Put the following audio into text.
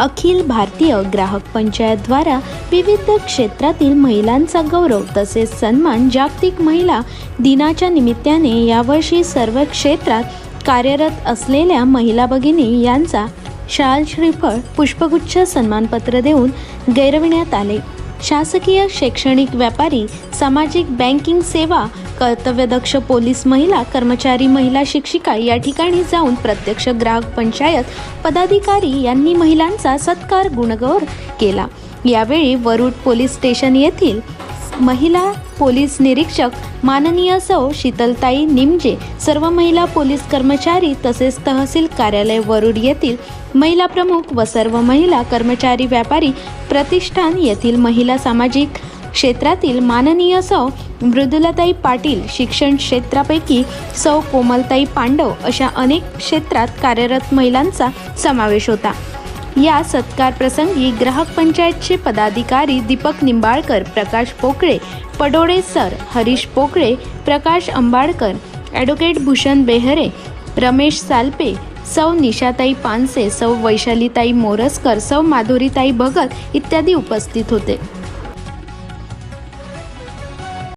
अखिल भारतीय ग्राहक पंचायतद्वारा विविध क्षेत्रातील महिलांचा गौरव तसेच सन्मान जागतिक महिला दिनाच्या निमित्ताने यावर्षी सर्व क्षेत्रात कार्यरत असलेल्या महिला भगिनी यांचा शाल श्रीफळ पुष्पगुच्छ सन्मानपत्र देऊन गैरविण्यात आले. शासकीय शैक्षणिक व्यापारी सामाजिक बँकिंग सेवा कर्तव्यदक्ष पोलीस महिला कर्मचारी महिला शिक्षिका या ठिकाणी जाऊन प्रत्यक्ष ग्राहक पंचायत पदाधिकारी यांनी महिलांचा सत्कार गुणगौर केला. यावेळी वरुड पोलीस स्टेशन येथील महिला पोलीस निरीक्षक माननीय सौ शीतलताई निमजे सर्व महिला पोलीस कर्मचारी तसेच तहसील कार्यालय वरुड येथील महिला प्रमुख व सर्व महिला कर्मचारी व्यापारी प्रतिष्ठान येथील महिला सामाजिक क्षेत्रातील माननीय सौ मृदुलाताई पाटील शिक्षण क्षेत्रापैकी सौ कोमलताई पांडव अशा अनेक क्षेत्रात कार्यरत महिलांचा समावेश होता. या सत्कार प्रसंगी ग्राहक पंचायतचे पदाधिकारी दीपक निंबाळकर प्रकाश पोकळे पडोळे सर हरीश पोकळे प्रकाश अंबाडकर ॲडव्होकेट भूषण बेहरे रमेश सालपे सौ निशाताई पानसे सौ वैशालीताई मोरसकर सौ माधुरीताई भगत इत्यादी उपस्थित होते.